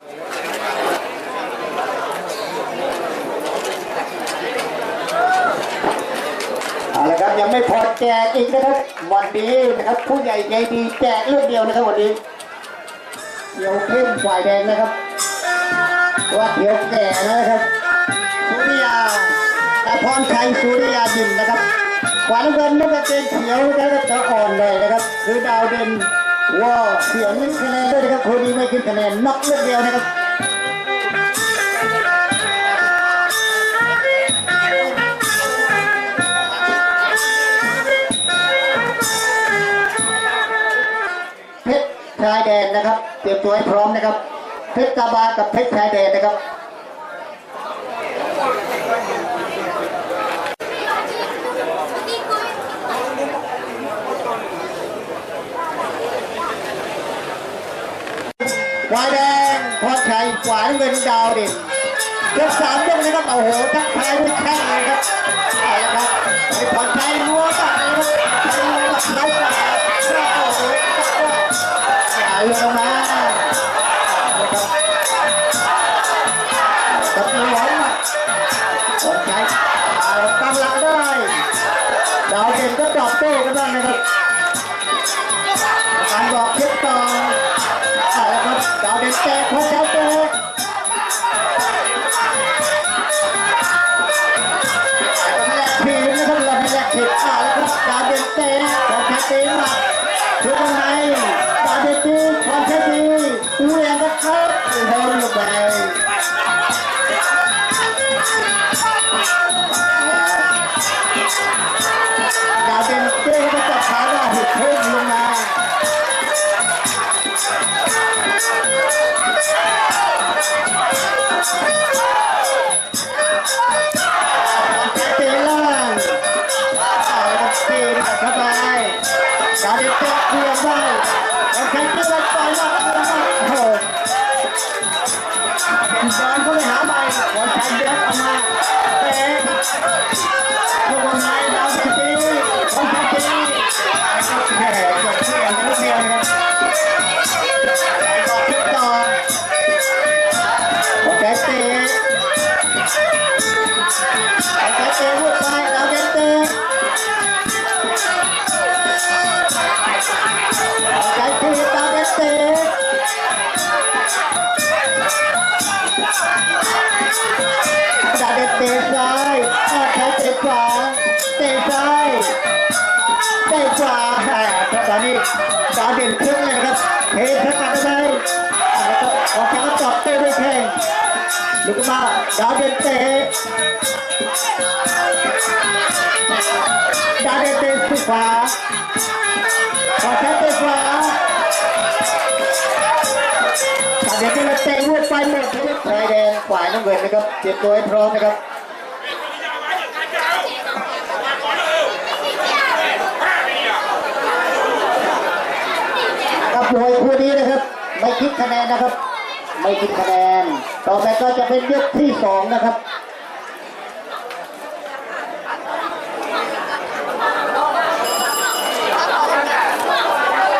เอาละครับยังไม่พอแจกอีกนะครับวันนี้นะครับ ผู้ใหญ่ใจดีแจกเรื่องเดียวนะครับวันนี้เขียวเข้มฝ่ายแดงนะครับว่าเขียวแก่นะครับสุริยาตาพรชัยสุริยายินนะครับขวานเงินนั่นก็เป็นเขียวนะครับจะอ่อนเลยนะครับ คือดาวเด่น ว่าเสียงคะแนนด้วยนะครับคนนี้ไม่ขึ้นคะแนนน็อกเรื่องเดียวนะครับเพชรชายแดนนะครับ เตรียมตัวให้พร้อมนะครับเพชรกาบากับเพชรชายแดนนะครับ ควายแดงพรชัยขวานเงินดาวเด่นยกสามยกนี้ครับโอ้โหทักทายด้วยแข้งเลยครับเอาละครับไอ้พรชัยรัวมากเลยครับชัยรัวเท้าขวาโอ้โหตักว่าอย่าลงมา ดาวเด็กเต เตะซ้ายเอาใจเตะขวาเตะซ้ายเตะขวาแหมตอนนี้ดาวเด่นครึ่งเลยนะครับเทสกัดได้เอาละครับออกจากกระจอกเตะด้วยแข้งลุกมาดาวเด่นเตะดาเด่นเตะขวาขอแค่เตะขวาดาเดนเตะเตะลูกไปหมดนะครับชายแดนฝ่ายน้ำเงินนะครับเตรียมตัวให้พร้อมนะครับ มวยคู่นี้นะครับ ไม่คิดคะแนนนะครับ ไม่คิดคะแนน ต่อไปก็จะเป็นยกที่สองนะครับ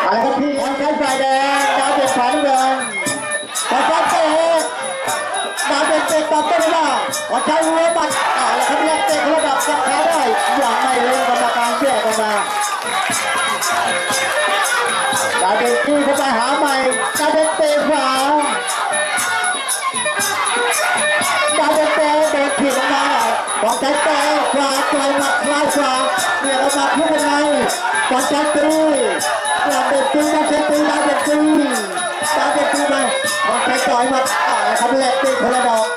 อาละครับพี่ของใช้ฝ่ายแดงดาวเด็ดฝ่ายน้ำเงินขอใช้เตะดาวเด็ดเตะตอบโต้ไม่ได้ขอใช้หัวบัตรอาละครับแรกเตะระดับกับขาได้อย่างไม่เล่น ดาเด็ดเตะขวาดาเด็ดเตะเด็ดผิดออกมาขอใช้เตะขวาต่อยหมัดขวาขวาเนี่ยออกมาพุ่งกันในขอใช้ตีดาเดตีดาเดตีดาเดตีดาเดตีมาบอลไปต่อยมาอ่าทำแหลกตีคนละดอก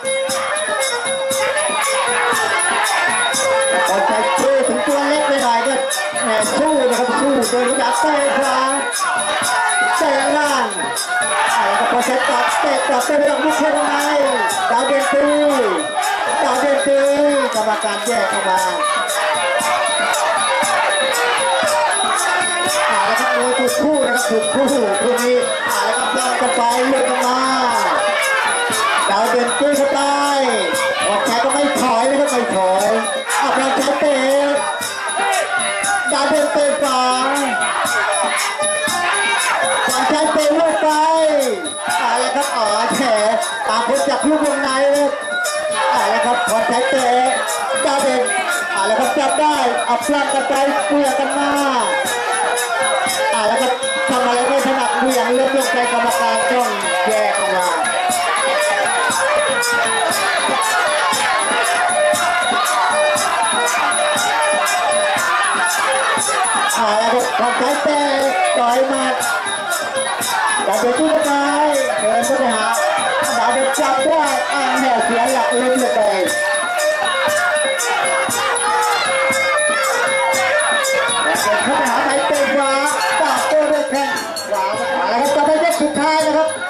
บอลไปตีถึงตัวเล็กไปหน่อยก็แหมสู้นะครับสู้โดยระดับเตะขวา อะไรก็พอเซตตัดเตะตัดเตะไปดอกลูกเทนไนดาวเด่นตีดาวเด่นตีกรรมการแยกออกมาอ่าแล้วครับมวยถูกคู่นะครับถูกคู่ ลูกวงในเลยเอาละครับพอใช้เตะดาวเด่นเอาละครับจับได้เอาพลังกันไปเปลี่ยนกันมาเอาละครับทำอะไรไม่ถนัดเหวี่ยงเลือกลือกใจกรรมการต้องแยกออกมาเอาละครับพอใช้เตะต่อยมาดาวเด็กที่ไปเดินเข้าไปหา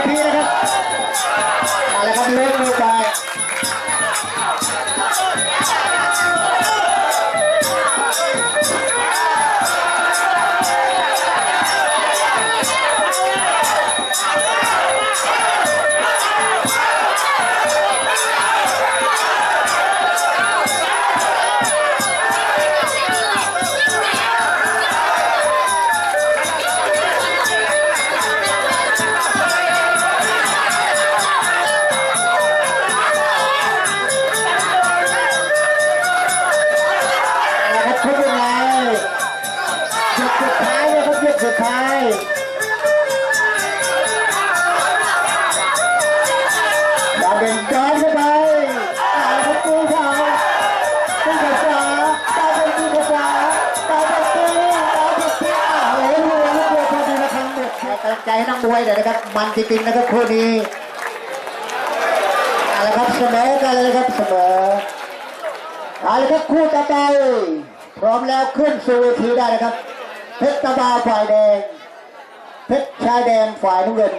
ะค ยุดสุดท้ายนะครับหยุดสุดท้ายดาวเด่นย้อนเข้าไปอ่าครับตีเขาตีกับขวาดาวเด่นตีกับขวาดาวเด่นตีดาวเด่นตีอ้าวเฮ้ยลูกลูกเดียวพอดีละครั้งเด็กำลังใจให้นักมวยหน่อยนะครับ มันจริงๆนะครับคู่นี้เอาละครับเสมอกันเลยครับเสมอเอาละครับคู่ต่อไป พร้อมแล้วขึ้นสู่เวทีได้นะครับ เพชรตะบาฝ่ายแดง เพชรชายแดงฝ่ายน้ำเงิน